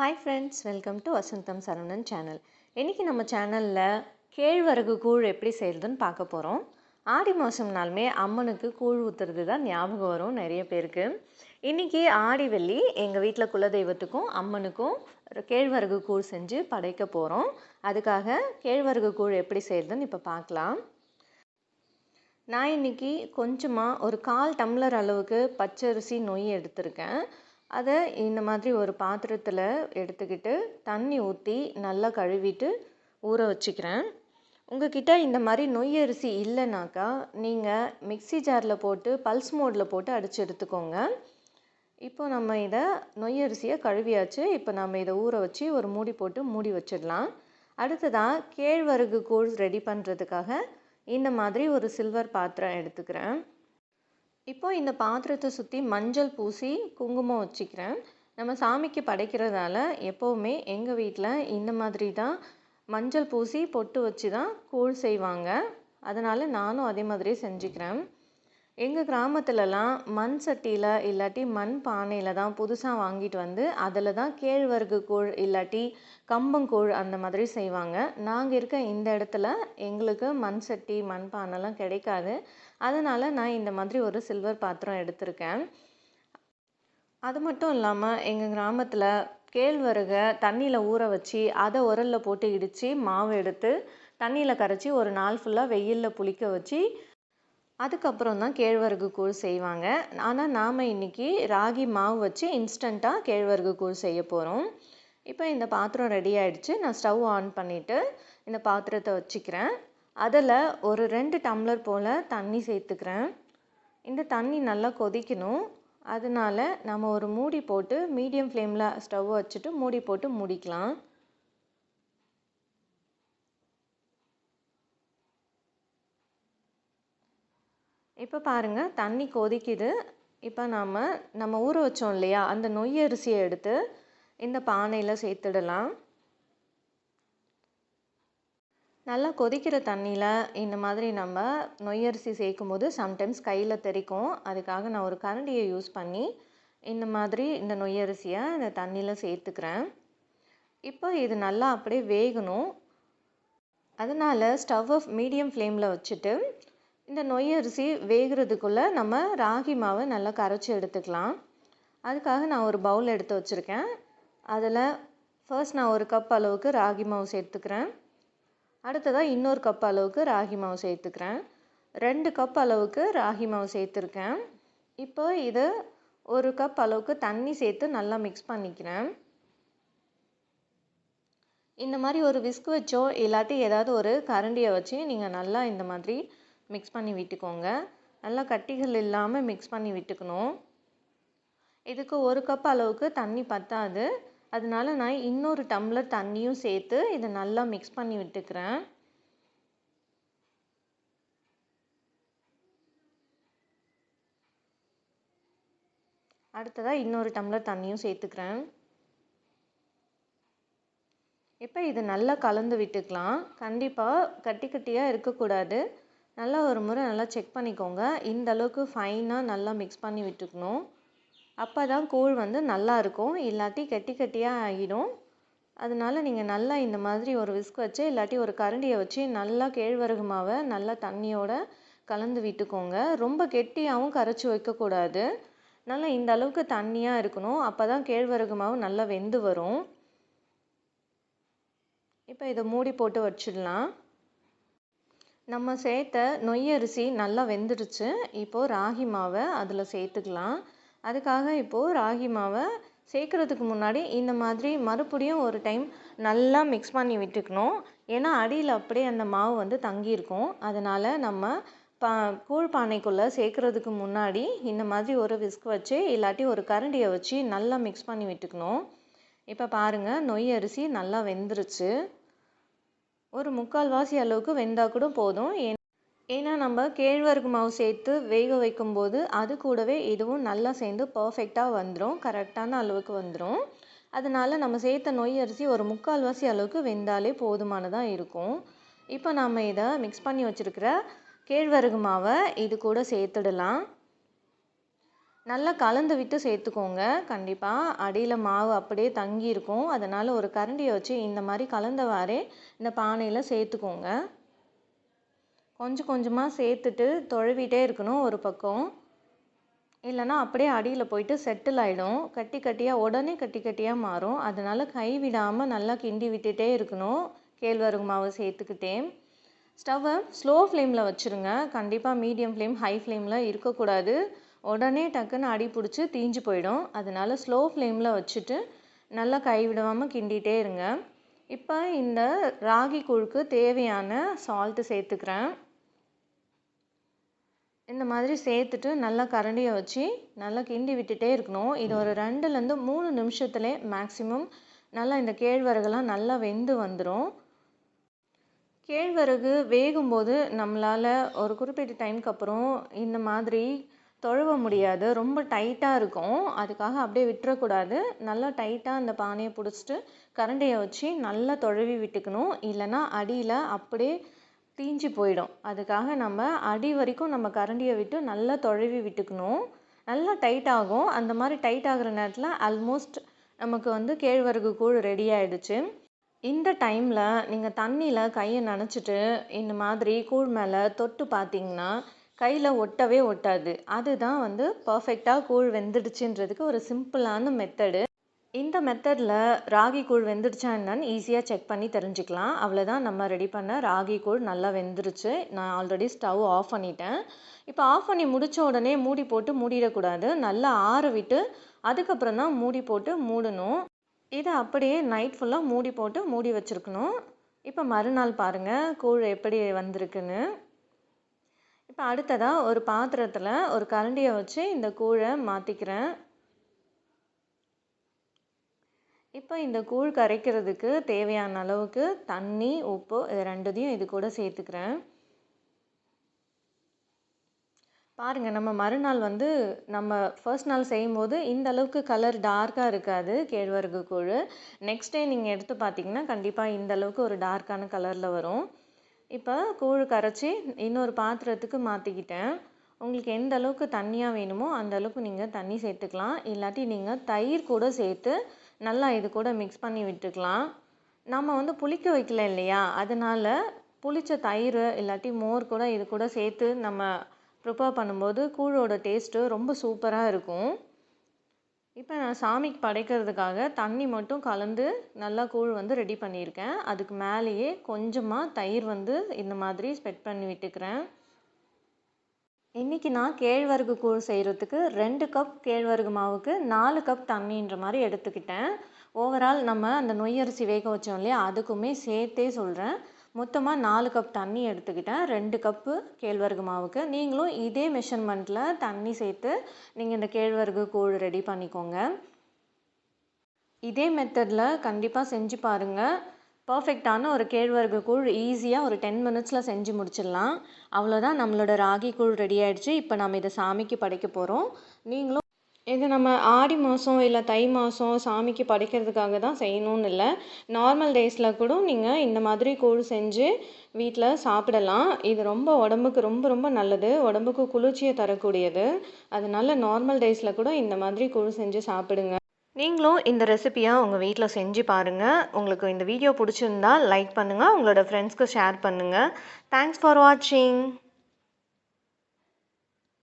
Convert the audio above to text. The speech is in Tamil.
Hi friends welcome to Vasantham Saravanan channel இன்றைக்கி நம்ம சேனலில் கேழ்வரகு கூழ் எப்படி செய்கிறதுன்னு பார்க்க போகிறோம் ஆடி மாதம்னாலுமே அம்மனுக்கு கூழ் ஊற்றுறது தான் ஞாபகம் வரும் நிறைய பேருக்கு. இன்றைக்கி ஆடி வெள்ளி எங்கள் வீட்டில் குலதெய்வத்துக்கும் அம்மனுக்கும் கேழ்வரகு கூழ் செஞ்சு படைக்க போகிறோம் அதுக்காக கேழ்வரகு கூழ் எப்படி செய்கிறதுன்னு இப்போ பார்க்கலாம். நான் இன்றைக்கி கொஞ்சமாக ஒரு கால் டம்ளர் அளவுக்கு பச்சரிசி நொய் எடுத்திருக்கேன். அதை இந்த மாதிரி ஒரு பாத்திரத்தில் எடுத்துக்கிட்டு தண்ணி ஊற்றி நல்லா கழுவிட்டு ஊற வச்சுக்கிறேன். உங்ககிட்ட இந்த மாதிரி நொய் அரிசி இல்லைனாக்கா நீங்கள் மிக்ஸி ஜாரில் போட்டு பல்ஸ் மோடில் போட்டு அடித்து எடுத்துக்கோங்க. இப்போ நம்ம இதை நொய் அரிசியை கழுவியாச்சு. இப்போ நம்ம இதை ஊற வச்சு ஒரு மூடி போட்டு மூடி வச்சிடலாம். அடுத்ததாக கேழ்வரகு கூழ் ரெடி பண்ணுறதுக்காக இந்த மாதிரி ஒரு சில்வர் பாத்திரம் எடுத்துக்கிறேன். இப்போ இந்த பாத்திரத்தை சுற்றி மஞ்சள் பூசி குங்குமம் வச்சுக்கிறேன். நம்ம சாமிக்கு படைக்கிறதால எப்போவுமே எங்கள் வீட்டில் இந்த மாதிரி தான் மஞ்சள் பூசி பொட்டு வச்சு தான் கூழ் செய்வாங்க. அதனால் நானும் அதே மாதிரி செஞ்சுக்கிறேன். எங்கள் கிராமத்துலலாம் மண் சட்டியில் இல்லாட்டி மண் பானையில் தான் புதுசாக வாங்கிட்டு வந்து அதில் தான் கேழ்வரகு கூழ் இல்லாட்டி கம்பங்கூழ் அந்த மாதிரி செய்வாங்க. நாங்கள் இருக்க இந்த இடத்துல எங்களுக்கு மண் சட்டி மண் பானைலாம் கிடைக்காது. அதனால் நான் இந்த மாதிரி ஒரு சில்வர் பாத்திரம் எடுத்திருக்கேன். அது மட்டும் இல்லாமல் எங்கள் கிராமத்தில் கேழ்வரகை தண்ணியில் ஊற வச்சு அதை உரலில் போட்டு இடித்து மாவு எடுத்து தண்ணியில் கரைச்சி ஒரு நாள் ஃபுல்லாக வெயிலில் புளிக்க வச்சு அதுக்கப்புறம் தான் கேழ்வரகு கூழ் செய்வாங்க. ஆனால் நாம் இன்றைக்கி ராகி மாவு வச்சு இன்ஸ்டண்ட்டாக கேழ்வரகு கூழ் செய்ய போகிறோம் இப்போ இந்த பாத்திரம் ரெடி ஆகிடுச்சு நான் ஸ்டவ் ஆன் பண்ணிவிட்டு இந்த பாத்திரத்தை வச்சுக்கிறேன். அதில் ஒரு ரெண்டு டம்ளர் போல் தண்ணி சேர்த்துக்கிறேன். இந்த தண்ணி நல்லா கொதிக்கணும். அதனால நம்ம ஒரு மூடி போட்டு மீடியம் ஃப்ளேமில் ஸ்டவ் வச்சுட்டு மூடி போட்டு மூடிக்கலாம். இப்போ பாருங்கள் தண்ணி கொதிக்குது. இப்போ நாம் நம்ம ஊற வச்சோம் இல்லையா? அந்த நொய் அரிசியை எடுத்து இந்த பானையில் சேர்த்துடலாம். நல்லா கொதிக்கிற தண்ணியில் இந்த மாதிரி நம்ம நொய்யரிசி சேர்க்கும் போது சம்டைம்ஸ் கையில் தெறிக்கும் அதுக்காக நான் ஒரு கரண்டியை யூஸ் பண்ணி இந்த மாதிரி இந்த நொய்யரிசியை இந்த தண்ணியில் சேர்த்துக்கிறேன். இப்போ இது நல்லா அப்படியே வேகணும். அதனால் ஸ்டவ்வை மீடியம் ஃப்ளேமில் வச்சுட்டு இந்த நொய்யரிசி வேகிறதுக்குள்ளே நம்ம ராகி மாவை நல்லா கரைச்சி எடுத்துக்கலாம். அதுக்காக நான் ஒரு பவுல் எடுத்து வச்சுருக்கேன். அதில் ஃபர்ஸ்ட் நான் ஒரு கப் அளவுக்கு ராகி மாவு சேர்த்துக்கிறேன். அடுத்ததாக இன்னொரு கப் அளவுக்கு ராகி மாவு சேர்த்துக்கிறேன். ரெண்டு கப் அளவுக்கு ராகி மாவு சேர்த்துருக்கேன். இப்போ இது ஒரு கப் அளவுக்கு தண்ணி சேர்த்து நல்லா மிக்ஸ் பண்ணிக்கிறேன். இந்த மாதிரி ஒரு விஸ்க் வச்சோ இல்லாட்டி ஏதாவது ஒரு கரண்டியை வச்சு நீங்கள் நல்லா இந்த மாதிரி மிக்ஸ் பண்ணி விட்டுக்கோங்க. நல்லா கட்டிகள் இல்லாமல் மிக்ஸ் பண்ணி விட்டுக்கணும். இதுக்கு ஒரு கப் அளவுக்கு தண்ணி பத்தாது. அதனால நான் இன்னொரு டம்ளர் தண்ணியும் சேர்த்து இதை நல்லா மிக்ஸ் பண்ணி விட்டுக்கிறேன். அடுத்ததாக இன்னொரு டம்ளர் தண்ணியும் சேர்த்துக்கிறேன். இப்போ இது நல்லா கலந்து விட்டுக்கலாம். கண்டிப்பாக கட்டி கட்டியாக இருக்கக்கூடாது. நல்லா ஒரு முறை நல்லா செக் பண்ணிக்கோங்க. இந்த அளவுக்கு ஃபைனாக நல்லா மிக்ஸ் பண்ணி விட்டுக்கணும். அப்போ தான் கூழ் வந்து நல்லா இருக்கும். இல்லாட்டி கட்டி கட்டியாக ஆகிடும். அதனால நீங்கள் நல்லா இந்த மாதிரி ஒரு விஸ்க் வச்சு இல்லாட்டி ஒரு கரண்டியை வச்சு நல்லா கேழ்வரகு மாவை நல்லா தண்ணியோட கலந்து விட்டுக்கோங்க. ரொம்ப கெட்டியாகவும் கரைச்சி வைக்கக்கூடாது. நல்லா இந்த அளவுக்கு தண்ணியாக இருக்கணும். அப்போ தான் கேழ்வரகு மாவு நல்லா வெந்து வரும். இப்போ இதை மூடி போட்டு வச்சிடலாம். நம்ம சேர்த்த நொய் அரிசி நல்லா வெந்துடுச்சு. இப்போது ராகி மாவை அதில் சேர்த்துக்கலாம். அதுக்காக இப்போது ராகி மாவை சேர்க்குறதுக்கு முன்னாடி இந்த மாதிரி மறுபடியும் ஒரு டைம் நல்லா மிக்ஸ் பண்ணி விட்டுக்கணும். ஏன்னா அடியில் அப்படியே அந்த மாவு வந்து தங்கியிருக்கும். அதனால் நம்ம பா கூழ் பானைக்குள்ளே சேர்க்குறதுக்கு முன்னாடி இந்த மாதிரி ஒரு விஸ்க் வச்சு இல்லாட்டி ஒரு கரண்டியை வச்சு நல்லா மிக்ஸ் பண்ணி விட்டுக்கணும். இப்போ பாருங்கள் நொய் அரிசி நல்லா வெந்துருச்சு. ஒரு முக்கால்வாசி அளவுக்கு வெந்தால் கூட போதும். ஏன்னா நம்ம கேழ்வரகு மாவு சேர்த்து வேக வைக்கும்போது அது கூடவே இதுவும் நல்லா சேர்ந்து பர்ஃபெக்டாக வந்துடும் கரெக்டான அளவுக்கு வந்துடும் அதனால நம்ம சேர்த்த நொய் அரிசி ஒரு முக்கால்வாசி அளவுக்கு வெந்தாலே போதுமானதாக இருக்கும். இப்போ நம்ம இதை மிக்ஸ் பண்ணி வச்சுருக்கிற கேழ்வரகு மாவை இது கூட சேர்த்துடலாம். நல்லா கலந்து விட்டு சேர்த்துக்கோங்க. கண்டிப்பாக அடியில் மாவு அப்படியே தங்கி இருக்கும். அதனால் ஒரு கரண்டியை வச்சு இந்த மாதிரி கலந்தவாறே இந்த பானையில் சேர்த்துக்கோங்க. கொஞ்சம் கொஞ்சமாக சேர்த்துட்டு தொழுவிட்டே இருக்கணும் ஒரு பக்கம். இல்லைன்னா அப்படியே அடியில் போயிட்டு செட்டில் ஆகிடும் கட்டி கட்டியாக உடனே கட்டி கட்டியாக மாறும். அதனால் கை விடாமல் நல்லா கிண்டி விட்டுட்டே இருக்கணும். கேழ்வரகு மாவு சேர்த்துக்கிட்டே ஸ்டவ்வை ஸ்லோ ஃப்ளேமில் வச்சுருங்க. கண்டிப்பாக மீடியம் ஃப்ளேம் ஹை ஃப்ளேமில் இருக்கக்கூடாது. உடனே டக்குன்னு அடி பிடிச்சி தீஞ்சு போயிடும். அதனால் ஸ்லோ ஃப்ளேமில் வச்சுட்டு நல்லா கைவிடாமல் கிண்டிகிட்டே இருங்க. இப்போ இந்த ராகி கூழுக்கு தேவையான சால்ட்டு சேர்த்துக்கிறேன். இந்த மாதிரி சேர்த்துட்டு நல்லா கரண்டியை வச்சு நல்லா கிண்டி விட்டுட்டே இருக்கணும். இது ஒரு ரெண்டுலேருந்து மூணு நிமிஷத்துலே மேக்ஸிமம் நல்லா இந்த கேழ்வரகுலாம் நல்லா வெந்து வந்துடும் கேழ்வரகு வேகும்போது நம்மளால் ஒரு குறிப்பிட்ட டைமுக்கு அப்புறம் இந்த மாதிரி தொழுவ முடியாது. ரொம்ப டைட்டாக இருக்கும். அதுக்காக அப்படியே விட்டுறக்கூடாது. நல்லா டைட்டாக அந்த பானையை பிடிச்சிட்டு கரண்டியை வச்சு நல்லா தொழுவி விட்டுக்கணும். இல்லைன்னா அடியில் அப்படியே தீஞ்சு போயிடும். அதுக்காக நம்ம அடி வரைக்கும் நம்ம கரண்டியை விட்டு நல்லா தொழுவி விட்டுக்கணும். நல்லா டைட் ஆகும். அந்த மாதிரி டைட் ஆகிற நேரத்தில் ஆல்மோஸ்ட் நமக்கு வந்து கேழ்வரகு கூழ் ரெடி ஆகிடுச்சு இந்த டைமில் நீங்கள் தண்ணியில் கையை நனைச்சிட்டு இந்த மாதிரி கூழ் மேலே தொட்டு பார்த்தீங்கன்னா கையில் ஒட்டவே ஒட்டாது. அதுதான் வந்து பர்ஃபெக்டாக கூழ் வெந்துடுச்சுன்றதுக்கு ஒரு சிம்பிளான மெத்தடு இந்த மெத்தடில் ராகி கூழ் வெந்துடுச்சா என்னன்னு ஈஸியாக செக் பண்ணி தெரிஞ்சுக்கலாம். அவ்வளோதான் நம்ம ரெடி பண்ண ராகி கூழ் நல்லா வெந்துருச்சு. நான் ஆல்ரெடி ஸ்டவ் ஆஃப் பண்ணிட்டேன். இப்போ ஆஃப் பண்ணி முடித்த உடனே மூடி போட்டு மூடிடக்கூடாது. நல்லா ஆற விட்டு அதுக்கப்புறம் தான் மூடி போட்டு மூடணும். இதை அப்படியே நைட் ஃபுல்லாக மூடி போட்டு மூடி வச்சுருக்கணும். இப்போ மறுநாள் பாருங்கள் கூழ் எப்படி வந்திருக்குன்னு. இப்போ அடுத்ததாக ஒரு பாத்திரத்தில் ஒரு கரண்டியை வச்சு இந்த கூழை மாற்றிக்கிறேன் இப்போ இந்த கூழ் கரைக்கிறதுக்கு தேவையான அளவுக்கு தண்ணி உப்பு இது ரெண்டுத்தையும் இது கூட சேர்த்துக்கிறேன். பாருங்கள் நம்ம மறுநாள் வந்து நம்ம ஃபர்ஸ்ட் நாள் செய்யும்போது இந்த அளவுக்கு கலர் டார்க்காக இருக்காது கேழ்வரகு கூழ். நெக்ஸ்ட் டே நீங்கள் எடுத்து பார்த்தீங்கன்னா கண்டிப்பாக இந்த அளவுக்கு ஒரு டார்க்கான கலரில் வரும். இப்போ கூழ் கரைச்சி இன்னொரு பாத்திரத்துக்கு மாற்றிக்கிட்டேன் உங்களுக்கு எந்த அளவுக்கு தண்ணியாக வேணுமோ அந்த அளவுக்கு நீங்கள் தண்ணி சேர்த்துக்கலாம். இல்லாட்டி நீங்கள் தயிர் கூட சேர்த்து நல்லா இது கூட மிக்ஸ் பண்ணி விட்டுக்கலாம். நம்ம வந்து புளிக்க வைக்கல இல்லையா? அதனால் புளித்த தயிர் இல்லாட்டி மோர் கூட இது கூட சேர்த்து நம்ம ப்ரிப்பேர் பண்ணும்போது கூழோட டேஸ்ட்டு ரொம்ப சூப்பராக இருக்கும். இப்போ நான் சாமிக்கு படைக்கிறதுக்காக தண்ணி மட்டும் கலந்து நல்லா கூழ் வந்து ரெடி பண்ணியிருக்கேன். அதுக்கு மேலேயே கொஞ்சமாக தயிர் வந்து இந்த மாதிரி ஸ்பெட் பண்ணி விட்டுக்கிறேன். இன்றைக்கி நான் கேழ்வரகு கூழ் செய்கிறதுக்கு ரெண்டு கப் கேழ்வரகு மாவுக்கு நாலு கப் தண்ணின்ற மாதிரி எடுத்துக்கிட்டேன். ஓவரால் நம்ம அந்த நொய்யரிசி வேக வச்சோம் இல்லையா அதுக்குமே சேர்த்தே சொல்கிறேன் மொத்தமாக நாலு கப் தண்ணி எடுத்துக்கிட்டேன். ரெண்டு கப்பு கேழ்வரகு மாவுக்கு. நீங்களும் இதே மெஷர்மெண்ட்டில் தண்ணி சேர்த்து நீங்கள் இந்த கேழ்வரகு கூழ் ரெடி பண்ணிக்கோங்க. இதே மெத்தடில் கண்டிப்பாக செஞ்சு பாருங்கள் பர்ஃபெக்டான ஒரு கேழ்வரகு கூழ் ஈஸியாக ஒரு டென் மினிட்ஸில் செஞ்சு முடிச்சிடலாம். அவ்வளோதான் நம்மளோட ராகி கூழ் ரெடி ஆகிடுச்சு இப்போ நம்ம இதை சாமிக்கு படைக்க போகிறோம் நீங்களும் இது நம்ம ஆடி மாதம் இல்லை தை மாதம் சாமிக்கு படைக்கிறதுக்காக தான் செய்யணும்னு இல்லை. நார்மல் டேஸில் கூட நீங்கள் இந்த மாதிரி கூழ் செஞ்சு வீட்டில் சாப்பிடலாம். இது ரொம்ப உடம்புக்கு ரொம்ப ரொம்ப நல்லது. உடம்புக்கு குளிர்ச்சியை தரக்கூடியது. அதனால நார்மல் டேஸில் கூட இந்த மாதிரி கூழ் செஞ்சு சாப்பிடுங்க. நீங்களும் இந்த ரெசிபியை உங்கள் வீட்டில் செஞ்சு பாருங்கள் உங்களுக்கு இந்த வீடியோ பிடிச்சிருந்தா லைக் பண்ணுங்கள் உங்களோட ஃப்ரெண்ட்ஸ்க்கு ஷேர் பண்ணுங்கள் தேங்க்ஸ் ஃபார் வாட்சிங்